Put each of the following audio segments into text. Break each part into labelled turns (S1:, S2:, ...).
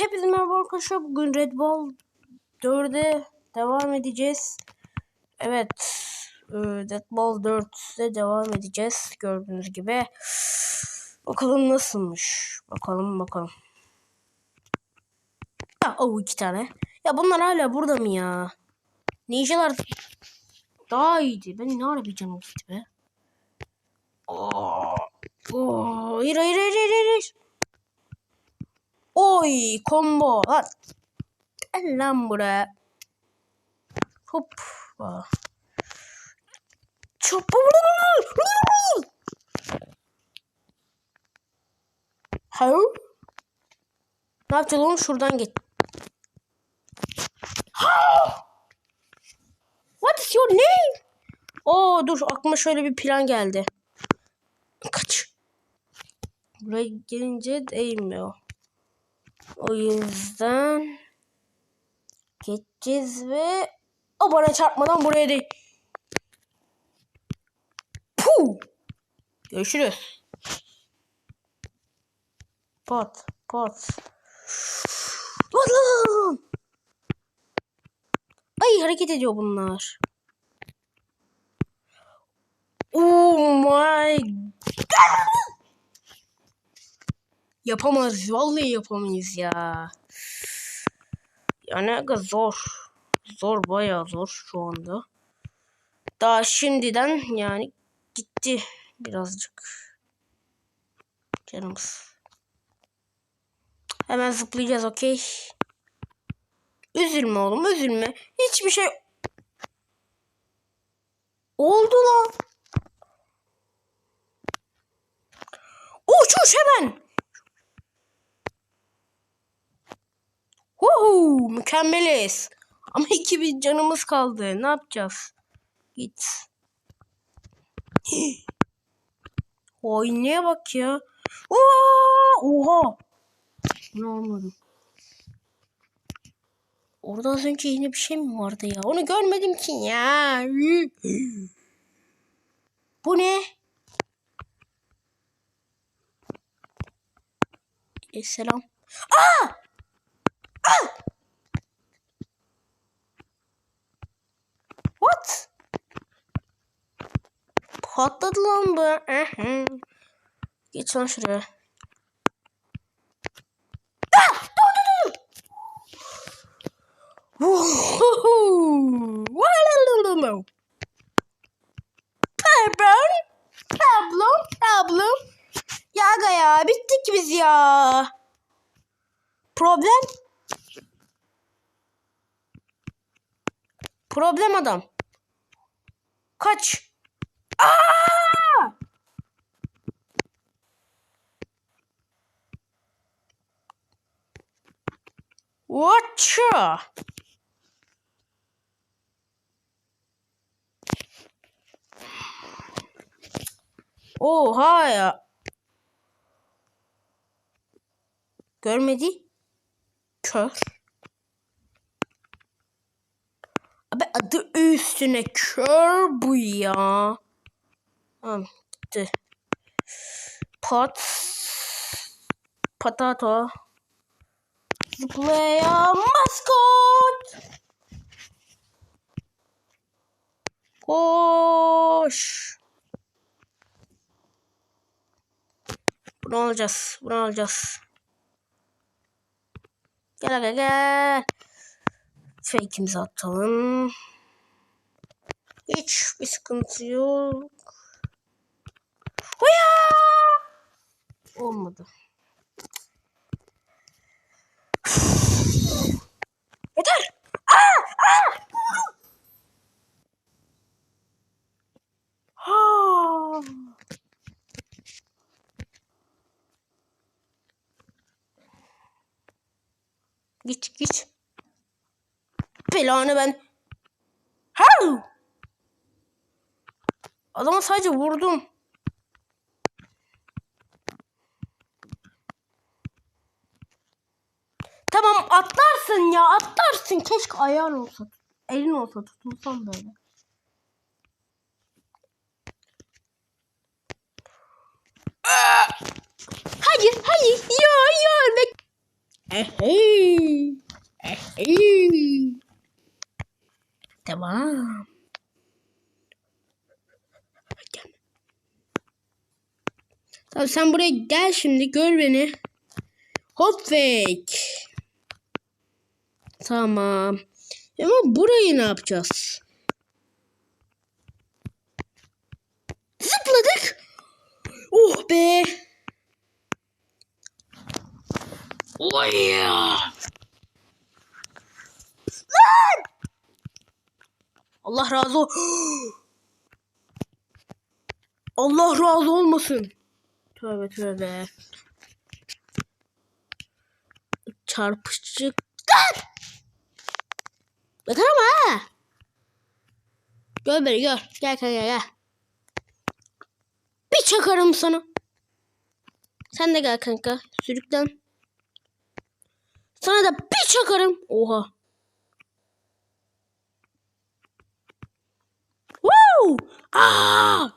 S1: Hepinize merhaba arkadaşlar. Bugün Red Bull 4'e devam edeceğiz. Evet. e, Red Bull 4'e devam edeceğiz. Gördüğünüz gibi. Bakalım nasılmış. Bakalım bakalım. Ya o iki tane. Ya bunlar hala burada mı ya? Ninjalar daha iyiydi. Ben ne ara bir canım gitti be. Oo. Oo. Hayır hayır hayır hayır. hayır. Oy combo lan. Gel lan buraya. Hop. Çok Ha? Ne yapacağız oğlum? Şuradan git. What is your name? Oo dur aklıma şöyle bir plan geldi. Kaç. Buraya gelince değmiyor. O yüzden geçeceğiz ve o bana çarpmadan buraya değil. Puh. Görüşürüz. Pat pat. Lan lan. Ay hareket ediyor bunlar. Yapamaz. Vallahi yapamayız ya. Yani aga zor. Zor bayağı zor şu anda. Daha şimdiden yani gitti birazcık. Canımız. Hemen zıplayacağız okey. Üzülme oğlum üzülme. Hiçbir şey oldu lan. Uçuş hemen. Woohoo, mükemmeliz. Ama iki bir canımız kaldı. Ne yapacağız? Git. Oynaya bak ya. Oha! Oha! Ne olmadı? Orada az önce yine bir şey mi vardı ya? Onu görmedim ki ya. Bu ne? E, selam. Aa! What? Patladı lan bu. Geç lan şuraya. Ah! Dur dur dur. Woohoo! Walalalala. Pardon. Problem. Problem. Ya aga ya bittik biz ya. Problem? Problem adam. Kaç. Aa! Watcha. Oha ya. Görmedi. Kör. Abi adı üstüne kör bu ya. Tamam gitti. Pot. Patato. Zıplaya maskot. Koş. Bunu alacağız. Bunu alacağız. Gel gel gel. Fake'imizi atalım. Hiç bir sıkıntı yok. Huya! Olmadı. Yeter! Aa! Aa! Ha! Git git. Belanı ben. How? Adama sadece vurdum. Tamam atlarsın ya atlarsın. Keşke ayağın olsa. Elin olsa tutulsam böyle. Hayır hayır ya ölmek Ehey. Ehey. Gel. Tamam sen buraya gel şimdi gör beni. Hop fake. Tamam. Ama burayı ne yapacağız? Zıpladık. Oh be. Oy ya. Lan! Allah razı ol. Allah razı olmasın. Tövbe tövbe. Lan! Bakar ama ha. Gör beni gör. Gel gel gel gel. Bir çakarım sana. Sen de gel kanka. Sürüklen. Sana da bir çakarım. Oha. Woo! Aa!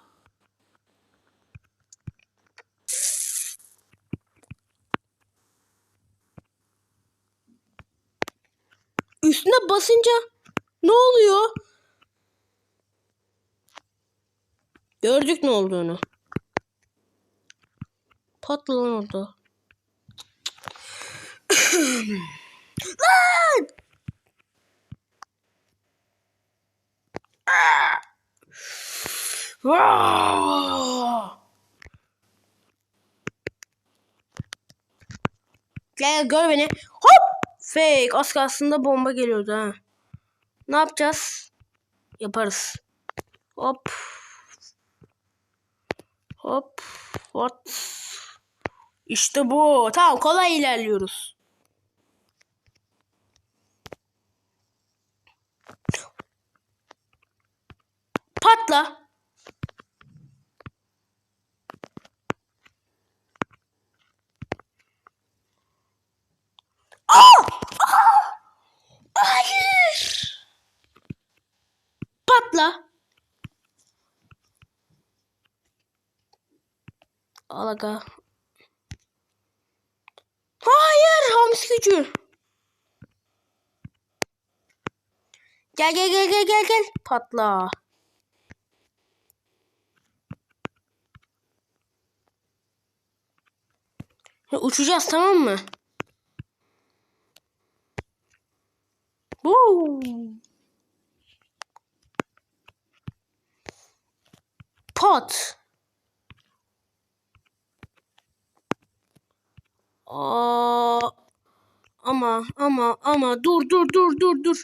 S1: Üstüne basınca ne oluyor? Gördük ne olduğunu. Patlayan oldu. Lan! Aa! Gel gör beni. Hop! Fake. Az aslında bomba geliyordu ha. Ne yapacağız? Yaparız. Hop. Hop. What? İşte bu. Tamam kolay ilerliyoruz. Patla. Aa! Aa! Hayır. Patla. Al aga. Hayır hamsi gücü. Gel gel gel gel gel gel. Patla. Uçacağız tamam mı? Woo. Pot. Aa, ama ama ama dur dur dur dur dur.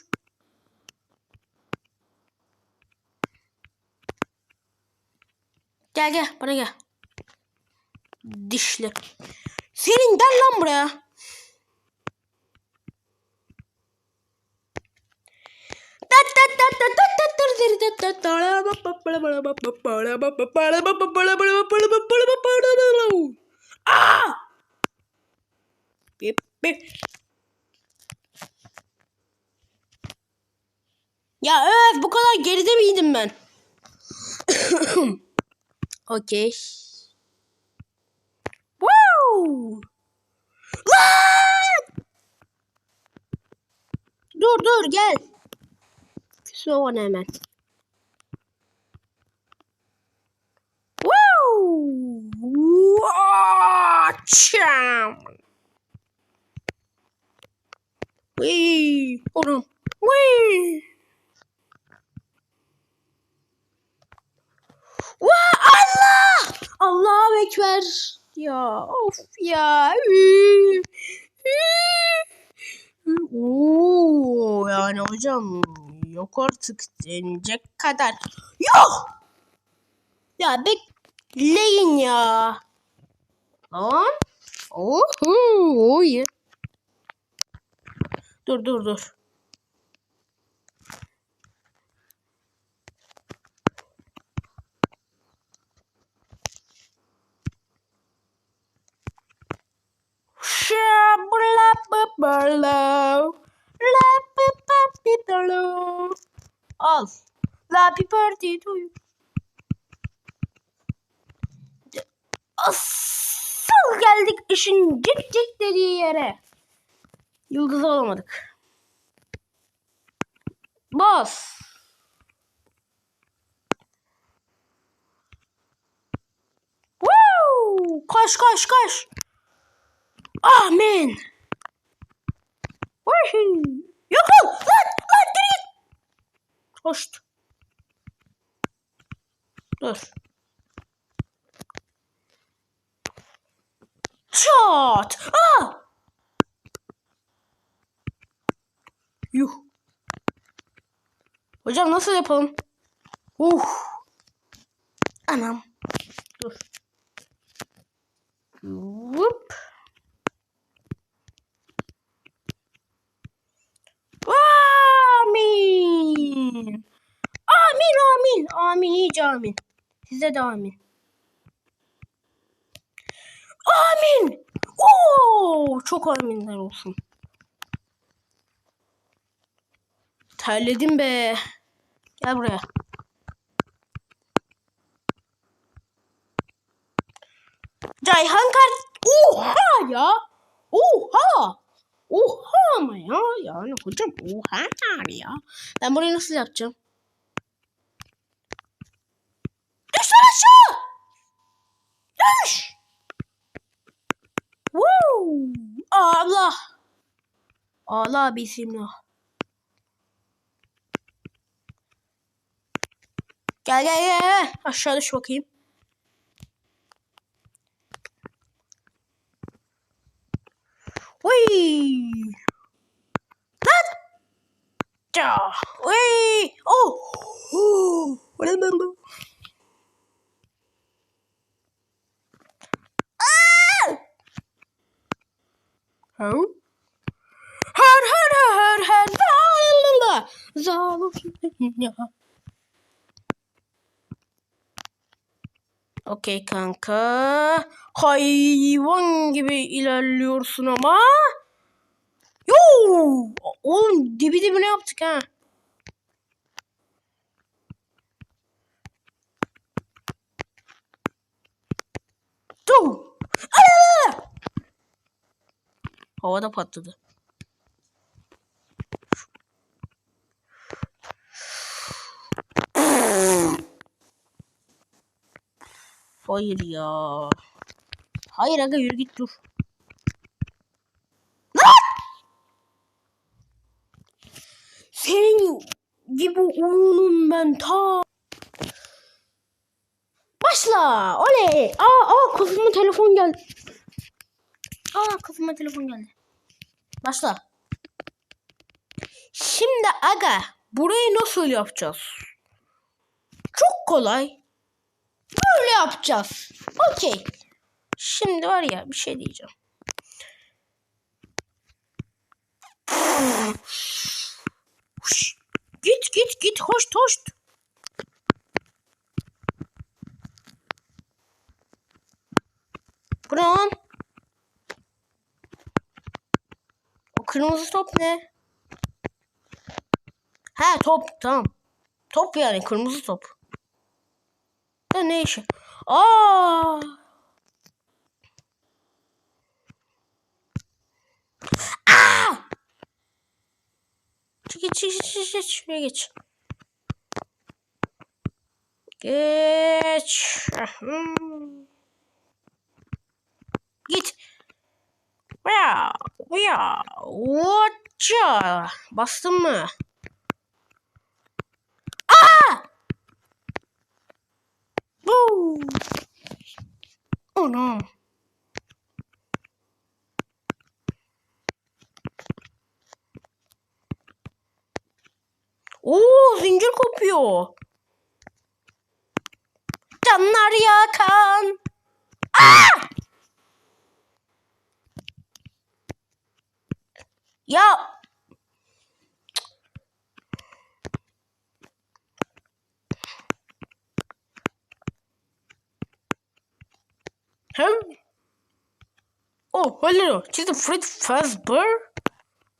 S1: Gel gel bana gel. Dişli. Senin gel lan buraya. Aa! Bip bip. Ya evet bu kadar geride miydim ben? Okey. Wow! Dur dur gel. Bana hemen. Çam. Wee! Oğlum. Wee! Vaa Allah! Allahu Ekber. Ya of ya. Oo, yani hocam yok artık denecek kadar. Yok! Ya bekleyin ya. Lan. Oho, oy. Dur dur dur. Shabalababalo. Lapipapitalo. Al. Lapi party to you. Asıl geldik işin cik dediği yere. Yıldızı alamadık. Bas. Woo! Koş koş koş. Amin. Woohoo! Yok ol. Lan lan direkt. Hoşt. Dur. Çat. Aa! Yuh. Hocam nasıl yapalım? Uh. Anam. Dur. Whoop. Amin. Amin amin. Amin iyice amin. Size de amin. Amin. Oo, çok aminler olsun. Terledim be. Gel buraya. Cayhan kart. Oha ya. Oha. Oha ama ya. Yani hocam oha yani ya. Ben burayı nasıl yapacağım? Düş lan aşağı. Düş. Woo. Allah. Allah bismillah. Gel gel gel. Aşağı düş bakayım. Wee. Lan. Ja. Wee. Oh. Oh. Ah! Oh. Her her her her her zalim ya. Okey kanka. Hayvan gibi ilerliyorsun ama. Yo! Oğlum dibi dibine yaptık ha. Aa! Havada patladı. Hayır ya. Hayır aga yürü git dur. Senin gibi oyunum ben ta. Başla. Oley. Aa, aa kızıma telefon geldi. Aa kızıma telefon geldi. Başla. Şimdi aga burayı nasıl yapacağız? Çok kolay. Böyle yapacağız. Okey. Şimdi var ya bir şey diyeceğim. Git git git hoş hoş. Bu ne lan? O kırmızı top ne? Ha top tamam. Top yani kırmızı top. Ne işi? Aa! Aa! Çık geç geç geç geç geç. Geç. Git. Ya, ya, watcha. Bastın mı? Aa! Boo! Anam. Oo zincir kopuyor. Canlar yakan. Aa! Ya Hem Oh, hayır. Çizim Fred Fazbear.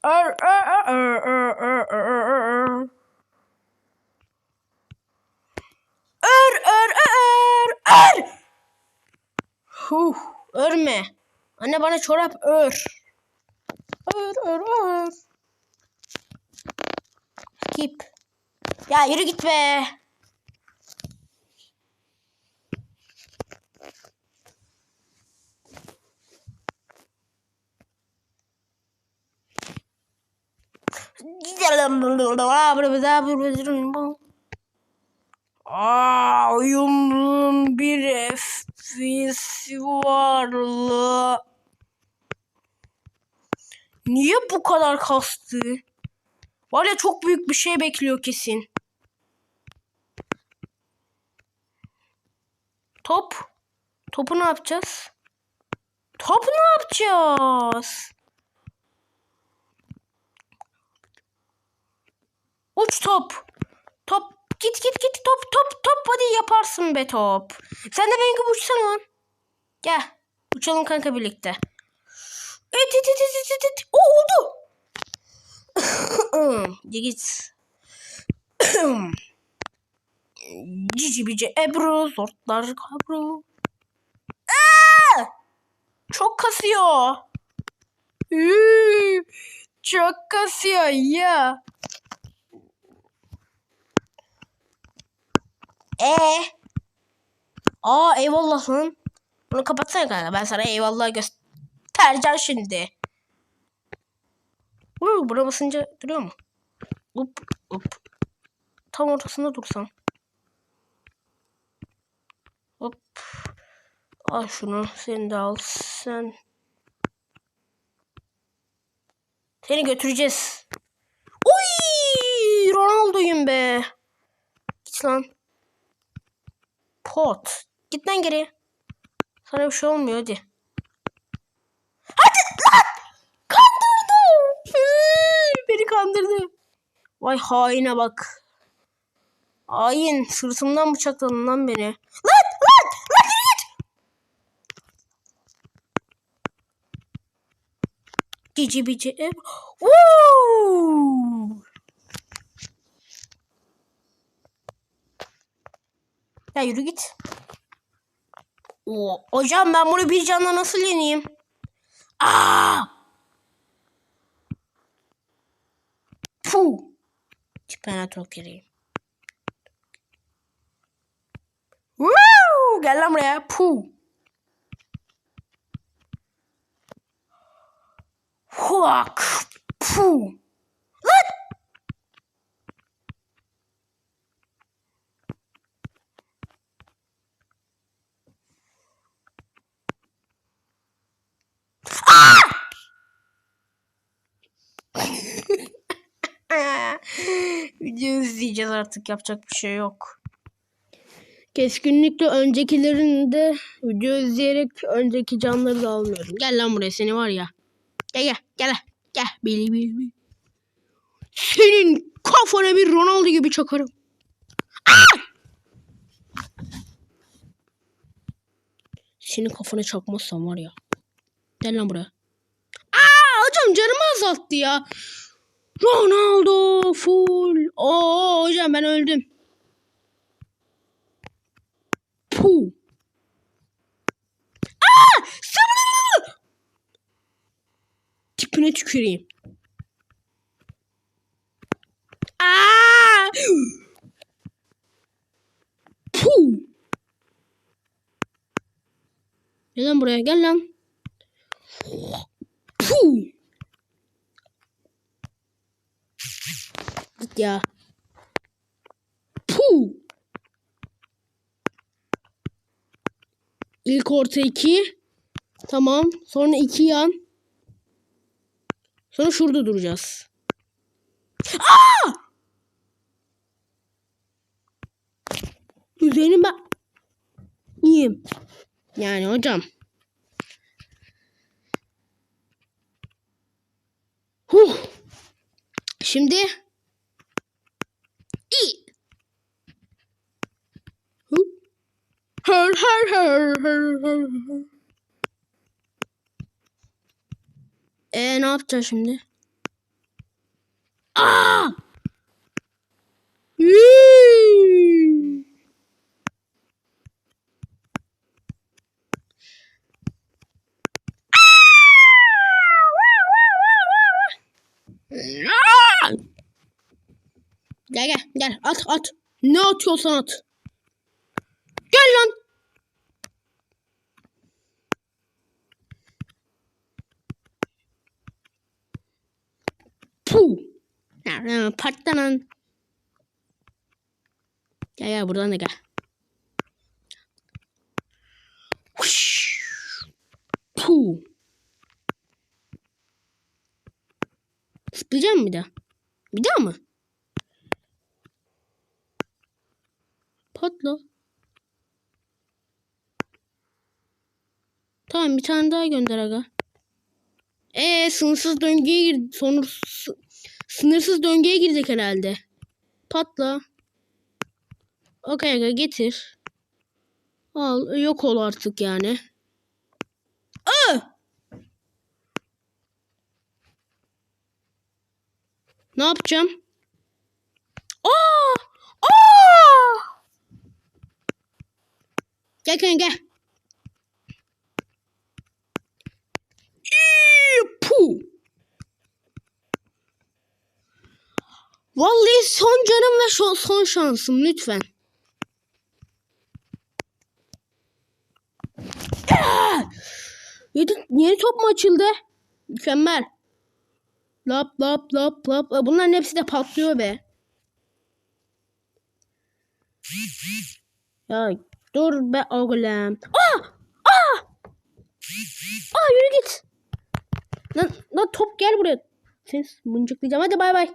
S1: Er, er, er, er, er, er, er, er. Er, er, er, er. Huh, örme. Anne bana çorap ör. Er, er, er. Rakip. Ya yürü git be. Aa, oyunun bir FPS varlığı. Niye bu kadar kastı? Var ya çok büyük bir şey bekliyor kesin. Top. Topu ne yapacağız? Top ne yapacağız? Uç top. Top git git git top top top hadi yaparsın be top. Sen de benim gibi uçsana lan. Gel. Uçalım kanka birlikte. Evet evet evet evet evet. O oldu. Git. Cici bici Ebru zortlar kabru. Aa! Çok kasıyor. Çok kasıyor ya. E. Aa eyvallah lan. Bunu kapatsana kanka. Ben sana eyvallah göstereceğim şimdi. Uuu buna basınca duruyor mu? Up up. Tam ortasında dursam. Hop. Al şunu. Seni de al. Sen. Seni götüreceğiz. Uy! Ronaldo'yum be. Git lan. Pot. Git lan geri. Sana bir şey olmuyor hadi. Hadi lan! Kandırdı. Beni kandırdı. Vay haine bak. Hain. Sırtımdan bıçakladın lan beni. Lan! Lan! Lan git! Ev. Woo! Ya yürü git. Oo, hocam ben bunu bir canla nasıl yeneyim? Aa! Puh. Tipene çok gireyim. Woo! Gel lan buraya. Puh. Huak. Puh. Lan! Video izleyeceğiz artık yapacak bir şey yok. Keskinlikle öncekilerinde video izleyerek önceki canları da almıyorum. Gel lan buraya seni var ya. Gel gel gel gel. Bili bili bili. Senin kafana bir Ronaldo gibi çakarım. Senin kafana çakmazsam var ya. Gel lan buraya. Aa hocam canımı azalttı ya. Ronaldo full. Oo hocam ben öldüm. Puh. Aa! Sabır! Tipine tüküreyim. Aa! Puh. Gel lan buraya gel lan. Puh. Git ya. Puh. İlk orta iki. Tamam. Sonra iki yan. Sonra şurada duracağız. Aa! Üzerini ben... Yiyeyim. Yani hocam. Huh. Şimdi Huh. Her her her her her. her. E ne yapacağız şimdi? Aa! Yee! Gel gel gel at at. Ne atıyorsan at. Gel lan. Puh. Ya, ya, Patla lan. Gel gel buradan da gel. Puh. Zıplayacağım bir daha. Bir daha mı? Patla. Tamam bir tane daha gönder aga. Ee sınırsız döngüye gir sonur sı- sınırsız döngüye girdik herhalde. Patla. Okey aga getir. Al yok ol artık yani. Aa! Ne yapacağım? Aa! Gel gel gel. Puh. Vallahi son canım ve şu- son şansım lütfen. Ah! Yedi, yeni top mu açıldı? Mükemmel. Lap lap lap lap. Bunların hepsi de patlıyor be. Ya dur be oğlum. Aa! Aa! Aa yürü git. Lan, lan top gel buraya. Ses mıncıklayacağım. Hadi bay bay.